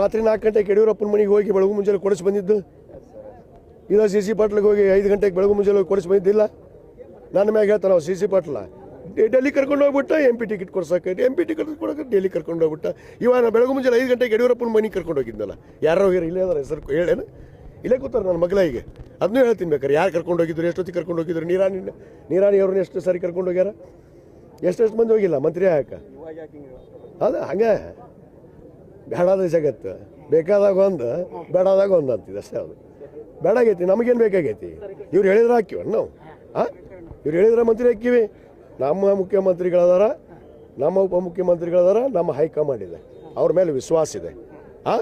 ರಾತ್ರಿ ನಾಲ್ಕು ಗಂಟೆಗೆ ಯಡಿಯೂರಪ್ಪನ ಮನೆಗೆ ಹೋಗಿ ಬೆಳಗು ಮುಂಜಾನೆ ಕೊಡಿಸಿ ಬಂದಿದ್ದು. ಇಲ್ಲ, ಸಿ ಸಿ ಪಾಟ್ಲಿಗೆ ಹೋಗಿ ಐದು ಗಂಟೆಗೆ ಬೆಳಗು ಮುಂಜಾನೆ ಹೋಗಿ ಕೊಡಿಸಿ ಬಂದಿದ್ದಿಲ್ಲ. ನನ್ನ ಮ್ಯಾಗ ಹೇಳ್ತಾನೆ ಸಿ ಸಿ ಪಾಟ್ಲ. ಡೆಲ್ಲಿ ಕರ್ಕೊಂಡು ಹೋಗ್ಬಿಟ್ಟ, ಎಂ ಪಿ ಟಿಕೆಟ್ ಕೊಡ್ಸಕ್ಕೆ. ಎಂ ಪಿ ಟಿಕೆಟ್ ಕೊಡೋಕೆ ಡೆಲ್ಲಿ ಕರ್ಕೊಂಡು ಹೋಗ್ಬಿಟ್ಟ. ಇವಾಗ ಬೆಳಗು ಮುಂಜಾನೆ ಐದು ಗಂಟೆಗೆ ಯಡಿಯೂರಪ್ಪನ ಮನೆಗೆ ಕರ್ಕೊಂಡು ಹೋಗಿದ್ನಲ್ಲ ಯಾರೋ ಹೋಗಿರೋ ಇಲ್ಲೇ ಅದರ ಹೆಸರು ಹೇಳೇನು? ಇಲ್ಲೇ ಕೂತಾರೆ ನನ್ನ ಮಗಳ ಈಗ. ಅದನ್ನೂ ಹೇಳ್ತೀನಿ ಬೇಕಾರೆ, ಯಾರು ಕರ್ಕೊಂಡು ಹೋಗಿದ್ರು, ಎಷ್ಟೊತ್ತಿಗೆ ಕರ್ಕೊಂಡು ಹೋಗಿದ್ರು, ನೀರಾಣಿ ನೀರಾಣಿ ಅವ್ರನ್ನ ಎಷ್ಟು ಸಾರಿ ಕರ್ಕೊಂಡು ಹೋಗ್ಯಾರ? ಎಷ್ಟೆಷ್ಟು ಮಂದಿ ಹೋಗಿಲ್ಲ, ಮಂತ್ರಿ ಹಾಕ ಅದ, ಹಂಗೆ. ಬೇಡಾದ ಜಗತ್ತು. ಬೇಕಾದಾಗ ಒಂದು, ಬೇಡದಾಗ ಒಂದು ಅಂತಿದೆ ಅಷ್ಟೇ ಅದು. ಬೇಡಾಗೈತಿ ನಮಗೇನು ಬೇಕಾಗೈತಿ? ಇವ್ರು ಹೇಳಿದ್ರೆ ಹಾಕಿವ ನಾವು. ಹಾಂ ಇವ್ರು ಹೇಳಿದ್ರೆ ಮಂತ್ರಿ ಹಾಕಿವಿ. ನಮ್ಮ ಮುಖ್ಯಮಂತ್ರಿಗಳದಾರ, ನಮ್ಮ ಉಪಮುಖ್ಯಮಂತ್ರಿಗಳದಾರ, ನಮ್ಮ ಹೈಕಮಾಂಡ್ ಇದೆ. ಅವ್ರ ಮೇಲೆ ವಿಶ್ವಾಸ ಇದೆ. ಆ?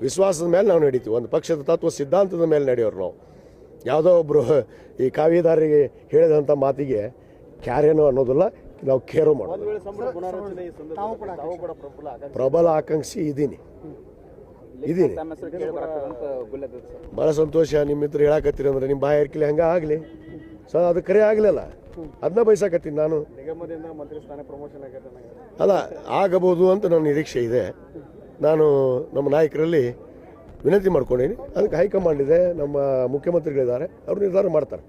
ವಿಶ್ವಾಸದ ಮೇಲೆ ನಾವು ನಡೀತೀವಿ. ಒಂದು ಪಕ್ಷದ ತತ್ವ, ಸಿದ್ಧಾಂತದ ಮೇಲೆ ನಡೆಯೋರು ನಾವು. ಯಾವುದೋ ಒಬ್ಬರು ಈ ಕಾವ್ಯದಾರಿಗೆ ಹೇಳಿದಂಥ ಮಾತಿಗೆ ಕ್ಯಾರೇನೋ ಅನ್ನೋದಿಲ್ಲ ನಾವು ಕೇರು ಮಾಡೋದು. ಪ್ರಬಲ ಆಕಾಂಕ್ಷಿ. ಇದ್ದೀನಿ ಸರ್. ಭಾಳ ಸಂತೋಷ ನಿಮ್ಮ ಇದ್ರು ಹೇಳಕತ್ತೀರಿ ಅಂದ್ರೆ ನಿಮ್ಮ ಬಾಯಿ ಇರ್ಕಿಲ್ಲ ಹಂಗೆ ಆಗಲಿ. ಸೊ ಅದು ಕರೆ ಆಗಲಿಲ್ಲ. ಅದನ್ನ ಬಯಸಾಕತ್ತೀನಿ ನಾನು. ಅಲ್ಲ ಆಗಬಹುದು ಅಂತ ನನ್ನ ನಿರೀಕ್ಷೆ ಇದೆ. ನಾನು ನಮ್ಮ ನಾಯಕರಲ್ಲಿ ವಿನಂತಿ ಮಾಡ್ಕೊಂಡೀನಿ. ಅದಕ್ಕೆ ಹೈಕಮಾಂಡ್ ಇದೆ ನಮ್ಮ ಮುಖ್ಯಮಂತ್ರಿಗಳಿದ್ದಾರೆ. ಅವರು ನಿರ್ಧಾರ ಮಾಡ್ತಾರೆ.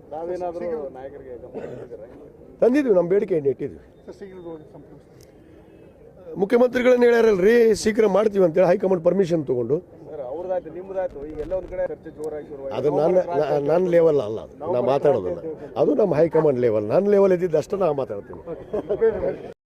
ತಂದಿದ್ವಿ ನಮ್ಮ ಬೇಡಿಕೆಯನ್ನು ಇಟ್ಟಿದ್ವಿ. ಮುಖ್ಯಮಂತ್ರಿಗಳನ್ನ ಹೇಳ್ಯಾರಲ್ರಿ ಶೀಘ್ರ ಮಾಡ್ತೀವಿ ಅಂತೇಳಿ ಹೈಕಮಾಂಡ್ ಪರ್ಮಿಷನ್ ತಗೊಂಡು. ಅದು ನನ್ನ ನನ್ನ ಲೆವೆಲ್ ಅಲ್ಲ ಅದು. ನಾ ಮಾತಾಡೋದಲ್ಲ. ಅದು ನಮ್ಮ ಹೈಕಮಾಂಡ್ ಲೆವೆಲ್ ನನ್ನ ಲೆವೆಲ್ ಇದ್ದಿದ್ದಷ್ಟು ನಾ ಮಾತಾಡ್ತೀನಿ.